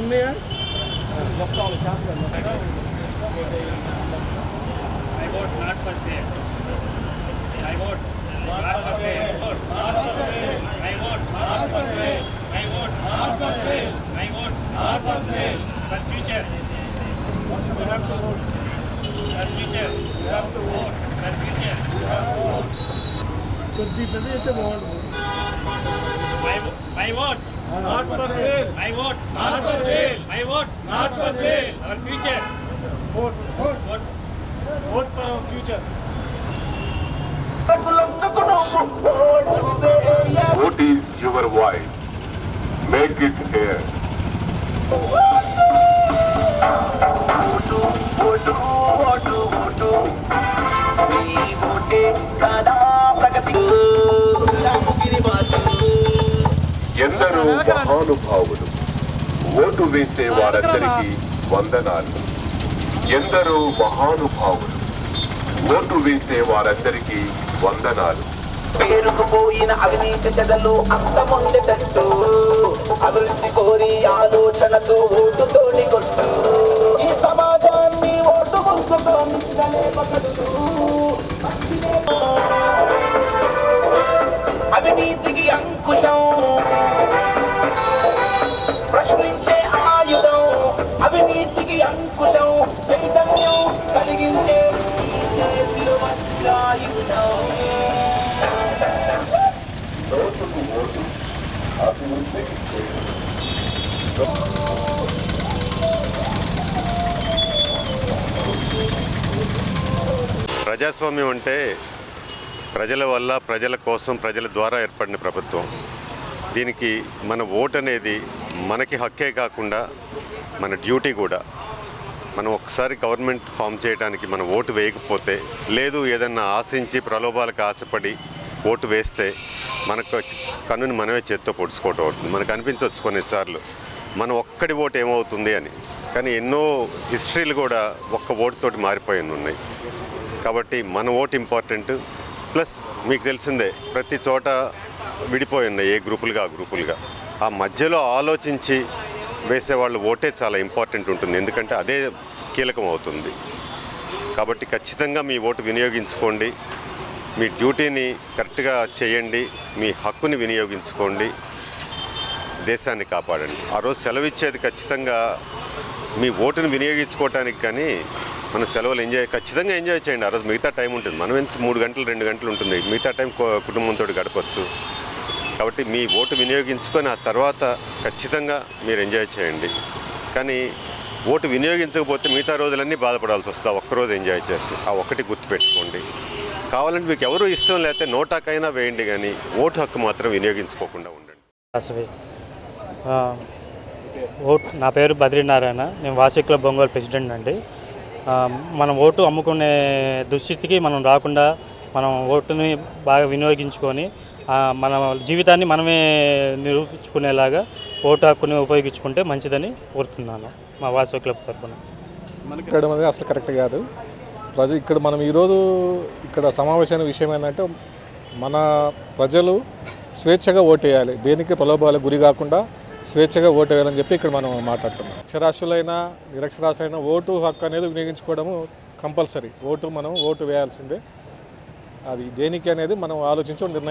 सुनने हैं I vote not for sale. I vote not for sale. I vote not for sale. I vote not for sale. I vote not for sale. I vote not for sale. For future. You have to vote. For future. You have to vote. For future. You have to vote. Could be better to vote. My vote. Not for sale. My vote. Not for sale. My vote. Not for sale. Our future. Vote. Vote. Vote. Vote for our future. What is your voice? Make it here. Vote, vote, vote, vote. We vote, ఎందరో మహానుభావులు vote వేసే వారందరికీ వందనాలు. ఎందరో మహానుభావులు vote వేసే వారందరికీ వందనాలు. పేరుకుపోయిన అవినీతి చెదలు అంతమొందేటట్టు అభివృద్ధి కోరి ఆలోచనతో ఓటుతోని కొట్టు ఈ సమాజాన్ని ఓటు గుర్తుతో ప్రశ్నించే ఆయుధం అవినీతికి అంకుశం చైతన్యం కలిగించే ఓటుకు ఓటు అభివృద్ధికి ప్రజాస్వామ్యం అంటే ప్రజల వల్ల ప్రజల కోసం ప్రజల ద్వారా ఏర్పడిన ప్రభుత్వం. దీనికి మన ఓటు అనేది మనకి హక్కే కాకుండా మన డ్యూటీ కూడా మనం ఒకసారి గవర్నమెంట్ ఫామ్ చేయడానికి మన ఓటు వేయకపోతే లేదు ఏదన్నా ఆశించి ప్రలోభాలకు ఆశపడి ఓటు వేస్తే మనకు కన్నుని మనమే చేత్తో పొడుచుకోవటం అవుతుంది. మనకు అనిపించవచ్చు కొన్నిసార్లు మన ఒక్కడి ఓటు ఏమవుతుంది అని. కానీ ఎన్నో హిస్టరీలు కూడా ఒక్క ఓటుతోటి మారిపోయి ఉన్నాయి. కాబట్టి మన ఓటు ఇంపార్టెంట్. ప్లస్ మీకు తెలిసిందే ప్రతి చోట విడిపోయి ఉన్నాయి ఏ గ్రూపులుగా ఆ గ్రూపులుగా. ఆ మధ్యలో ఆలోచించి వేసేవాళ్ళు ఓటే చాలా ఇంపార్టెంట్ ఉంటుంది. ఎందుకంటే అదే కీలకం అవుతుంది. కాబట్టి ఖచ్చితంగా మీ ఓటు వినియోగించుకోండి. మీ డ్యూటీని కరెక్ట్గా చేయండి. మీ హక్కుని వినియోగించుకోండి. దేశాన్ని కాపాడండి. ఆ రోజు సెలవు ఇచ్చేది ఖచ్చితంగా మీ ఓటుని వినియోగించుకోవటానికి కానీ మన సెలవులు ఎంజాయ్ ఖచ్చితంగా ఎంజాయ్ చేయండి. ఆ రోజు మిగతా టైం ఉంటుంది. మనం ఎంత మూడు గంటలు రెండు గంటలు ఉంటుంది. మిగతా టైం కుటుంబంతో గడపచ్చు. కాబట్టి మీ ఓటు వినియోగించుకొని ఆ తర్వాత ఖచ్చితంగా మీరు ఎంజాయ్ చేయండి. కానీ ఓటు వినియోగించకపోతే మిగతా రోజులన్నీ బాధపడాల్సి వస్తుంది. ఒక్కరోజు ఎంజాయ్ చేసి ఆ ఒక్కటి గుర్తుపెట్టుకోండి. కావాలంటే మీకు ఎవరు ఇష్టం లేకపోతే నోటాకైనా వేయండి కానీ ఓటు హక్కు మాత్రం వినియోగించుకోకుండా ఉండండి. వాసవి. ఓట్ నా పేరు బద్రీనారాయణ నేను వాసవి క్లబ్ బొంగోలు ప్రెసిడెంట్ అండి. మనం ఓటు అమ్ముకునే దుస్థితికి మనం రాకుండా మనం ఓటుని బాగా వినియోగించుకొని మన జీవితాన్ని మనమే నిరూపించుకునేలాగా ఓటు హక్కుని ఉపయోగించుకుంటే మంచిదని కోరుతున్నాను మా వాసవి క్లబ్ తరఫున. ఇక్కడ అనేది అసలు కరెక్ట్ కాదు. ప్రజ ఇక్కడ మనం ఈరోజు ఇక్కడ సమావేశమైన విషయం ఏంటంటే మన ప్రజలు స్వేచ్ఛగా ఓటేయాలి. దేనికి ప్రలోభాలకు గురి కాకుండా స్వేచ్ఛగా ఓటు వేయాలని చెప్పి ఇక్కడ మనం మాట్లాడుతున్నాం. అక్షరాస్యులైన నిరక్షరాస్యులైన ఓటు హక్కు అనేది వినియోగించుకోవడము కంపల్సరీ. ఓటు మనం ఓటు వేయాల్సిందే. అది దేనికి అనేది మనం ఆలోచించి నిర్ణయం